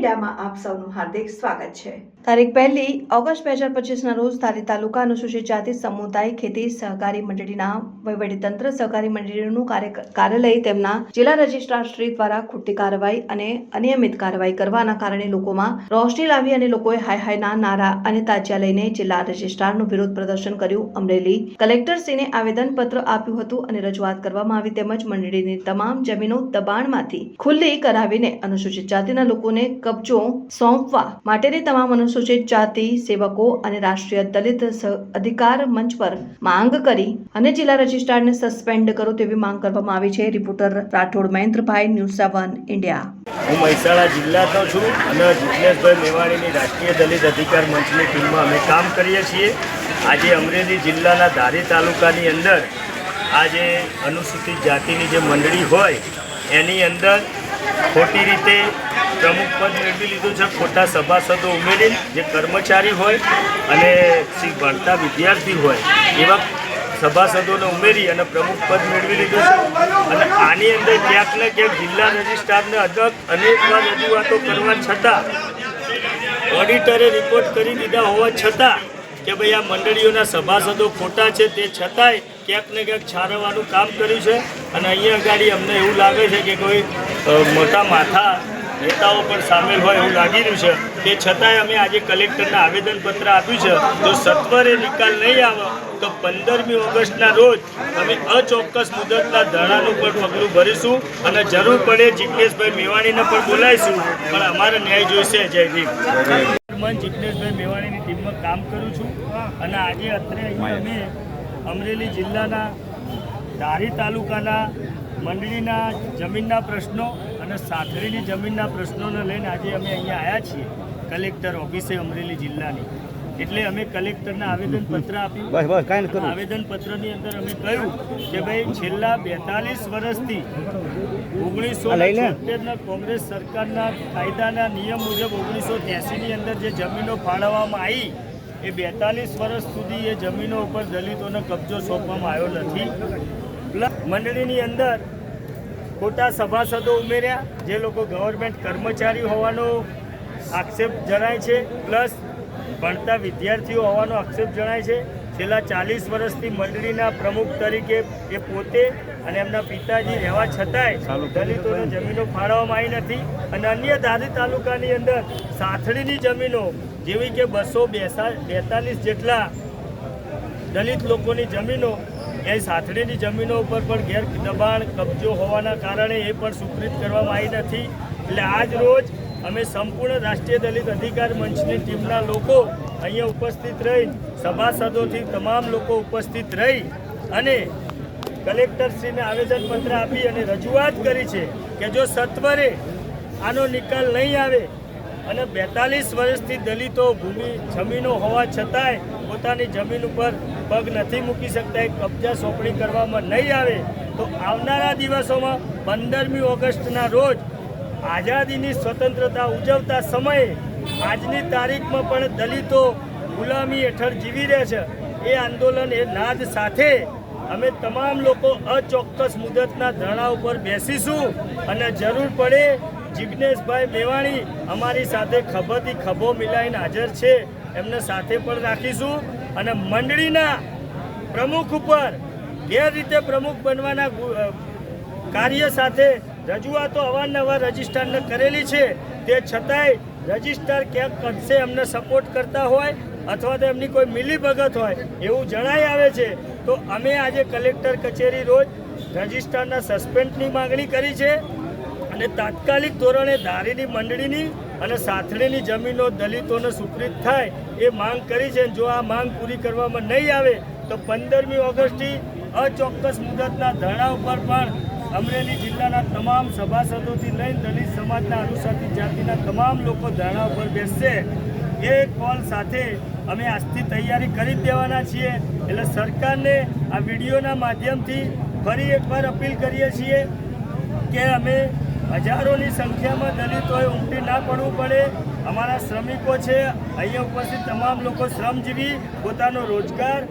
મીડિયામાં આપ સૌનું હાર્દિક સ્વાગત છે. તારીખ પહેલી ઓગસ્ટ બે હજાર પચીસના રોજ ધારી તાલુકા અનુસૂચિત જાતિ સમુદાય ખેતી સહકારી મંડળીના વહીવટીતંત્ર સહકારી મંડળીનું કાર્યાલય તેમના જિલ્લા રજિસ્ટ્રાર શ્રી દ્વારા ખોટી કાર્યવાહી અને અનિયમિત કાર્યવાહી કરવાના કારણે લોકોમાં રોશની લાવી અને લોકોએ હાય હાયના નારા અને તાજિયા લઈને જિલ્લા રજિસ્ટ્રારનું વિરોધ પ્રદર્શન કર્યું. અમરેલી કલેક્ટરશ્રીને આવેદનપત્ર આપ્યું હતું અને રજૂઆત કરવામાં આવી તેમજ મંડળીની તમામ જમીનો દબાણમાંથી ખુલ્લી કરાવીને અનુસૂચિત જાતિના લોકોને કબજો સોંપવા માટેની તમામ અનુસૂચિત જાતિ સેવકો અને રાષ્ટ્રીય દલિત અધિકાર મંચ પર માંગ કરી અને જિલ્લા રજિસ્ટ્રારને સસ્પેન્ડ કરો તેવી માંગ કરવામાં આવી છે. Reporter Rathod Mahendrabhai, news seven India. હું મહેસાણા જિલ્લાનો છું અને જિજ્ઞેશભાઈ મેવાણીની રાષ્ટ્રીય દલિત અધિકાર મંચની ટીમમાં અમે કામ કરીએ છીએ. આજે અમરેલી જિલ્લાના ધારી તાલુકાની અંદર આજે અનુસૂચિત જાતિની જે મંડળી હોય, એની અંદર ખોટી રીતે પ્રમુખ પદ મેળવી લીધું છે. ખોટા સભાસદો ઉમેરીને જે કર્મચારી હોય અને ભણતા વિદ્યાર્થી હોય એવા સભાસદોને ઉમેરી અને પ્રમુખ પદ મેળવી લીધું છે. અને આની અંદર ક્યાંક ને ક્યાંક જિલ્લા રજિસ્ટ્રારને અદક અનેકવાર રજૂઆતો કરવા છતાં, ઓડિટરે રિપોર્ટ કરી દીધા હોવા છતાં કે ભાઈ આ મંડળીઓના સભાસદો ખોટા છે તે છતાંય ક્યાંક ને ક્યાંક છારવવાનું કામ કર્યું છે. અને અહીંયા આગળ અમને એવું લાગે છે કે કોઈ મોટા માથા નેતાઓ પણ સામેલ હોય એવું લાગી રહ્યું છે. તે છતાંય અમે આજે કલેક્ટરને આવેદનપત્ર આપ્યું છે. જો સત્વરે નિકાલ નહીં આવે, તો પંદરમી ઓગસ્ટના રોજ અમે અચોક્કસ મુદતના ધરણાનું પણ પગલું ભરીશું અને જરૂર પડે જિજ્ઞેશભાઈ મેવાણીને પણ બોલાવીશું. પણ અમારે ન્યાય જોઈશે. જય ભીમ જિજ્ઞેશભાઈ મેવાણીની ટીમમાં કામ કરું છું અને આજે અત્રે અમે અમરેલી જિલ્લાના ધારી તાલુકાના મંડળીના જમીનના પ્રશ્નો અને સાથળીની જમીનના પ્રશ્નોને લઈને આજે અમે અહીંયા આવ્યા છીએ કલેક્ટર ઓફિસે અમરેલી જિલ્લાની. એટલે અમે કલેક્ટરને આવેદનપત્ર આપ્યું. આવેદનપત્રની અંદર અમે કહ્યું કે ભાઈ છેલ્લા બેતાલીસ વર્ષથી ઓગણીસો છોતેરના કોંગ્રેસ સરકારના કાયદાના નિયમ મુજબ ઓગણીસો ત્યાસીની અંદર જે જમીનો ફાળવવામાં આવી એ બેતાલીસ વર્ષ સુધી એ જમીનો ઉપર દલિતોને કબજો સોંપવામાં આવ્યો નથી. મંડળીની અંદર ખોટા સભાસદો ઉમેર્યા જે લોકો ગવર્મેન્ટ કર્મચારી હોવાનો આક્ષેપ જણાય છે પ્લસ ભણતા વિદ્યાર્થીઓ હોવાનો આક્ષેપ જણાય છે. છેલ્લા ચાલીસ વર્ષથી મંડળીના પ્રમુખ તરીકે એ પોતે અને એમના પિતાજી રહેવા છતાંય દલિતોને જમીનો ફાળવવામાં આવી નથી. અને અન્ય ધારી તાલુકાની અંદર સાથળીની જમીનો જેવી કે બસો બેસા બેતાલીસ જેટલા દલિત લોકોની જમીનો એ સાથળીની જમીનો ઉપર પણ ગેર દબાણ, કબજો હોવાના કારણે એ પણ સ્વીકૃત કરવામાં આવી નથી. એટલે આજ રોજ અમે સંપૂર્ણ રાષ્ટ્રીય દલિત અધિકાર મંચની ટીમના લોકો અહીંયા ઉપસ્થિત રહી, સભાસદોથી તમામ લોકો ઉપસ્થિત રહી અને કલેક્ટરશ્રીને આવેદનપત્ર આપી અને રજૂઆત કરી છે કે જો સત્વરે આનો નિકાલ નહીં આવે અને બેતાલીસ વર્ષથી દલિતો ભૂમિ જમીનો હોવા છતાંય પોતાની જમીન ઉપર પગ નથી મૂકી શકતા કબજા સોંપણી કરવામાં નહીં આવે, તો આવનારા દિવસોમાં પંદરમી ઓગસ્ટના રોજ આઝાદીની સ્વતંત્રતા ઉજવતા સમયે આજની તારીખમાં પણ દલિતો ગુલામી હેઠળ જીવી રહે છે. એ આંદોલન, એ નાદ સાથે અમે તમામ લોકો અચોક્કસ મુદતના ધરણા ઉપર બેસીશું અને જરૂર પડે જિજ્ઞેશભાઈ મેવાણી અમારી સાથે ખભેથી ખભો મિલાઈને હાજર છે. એમને સાથે પણ રાખીશું. અને મંડળીના પ્રમુખ ઉપર ગેરરીતે પ્રમુખ બનવાના કાર્ય સાથે રજૂઆતો અવારનવાર રજિસ્ટ્રારને કરેલી છે. તે છતાંય રજિસ્ટ્રાર ક્યાંક અંશે એમને સપોર્ટ કરતા હોય અથવા તો એમની કોઈ મિલીભગત હોય એવું જણાઈ આવે છે. તો અમે આજે કલેક્ટર કચેરી રોજ રજિસ્ટ્રારના સસ્પેન્ડની માગણી કરી છે. અને તાત્કાલિક ધોરણે ધારીની મંડળીની અને સાથળીની જમીનો દલિતોને સુપ્રીત થાય એ માંગ કરી છે જો આ માંગ પૂરી કરવામાં નહીં આવે તો પંદરમી ઓગસ્ટથી અચોક્કસ મુદતના ધરણા ઉપર પણ અમરેલી જિલ્લાના તમામ સભાસદોથી લઈને દલિત સમાજના અનુસૂચિત જાતિના તમામ લોકો ધરણા ઉપર બેસશે. એ કોલ સાથે અમે આજથી તૈયારી કરી દેવાના છીએ. એટલે સરકારને આ વિડીયોના માધ્યમથી ફરી એકવાર અપીલ કરીએ છીએ કે અમે હજારોની સંખ્યામાં દલિતોએ ઉમટી ના પડવું પડે. અમારા શ્રમિકો છે. અહીંયા ઉપસ્થિત તમામ લોકો શ્રમજીવી, પોતાનો રોજગાર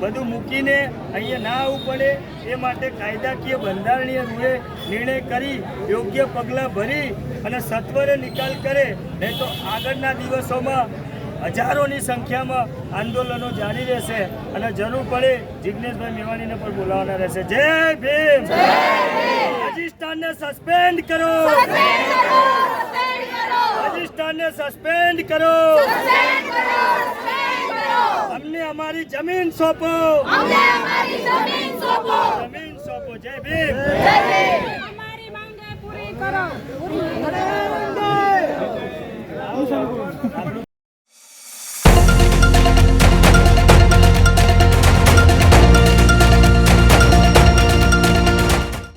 બધું મૂકીને અહીંયા ના આવવું પડે. એ માટે કાયદાકીય બંધારણીય રૂએ નિર્ણય કરી, યોગ્ય પગલાં ભરી અને સત્વરે નિકાલ કરે. નહીં તો આગળના દિવસોમાં હજારોની સંખ્યામાં આંદોલનો જારી રહેશે અને જરૂર પડે જિજ્ઞેશભાઈ મેવાણીને પણ બોલાવવાના રહેશે. જય ભીમ! રજિસ્ટ્રારને સસ્પેન્ડ કરો. રજિસ્ટ્રારને સસ્પેન્ડ કરો. અમને અમારી જમીન સોંપો. જમીન સોંપો. જય ભીમ. અમારી માંગે પૂરી કરો. પૂરી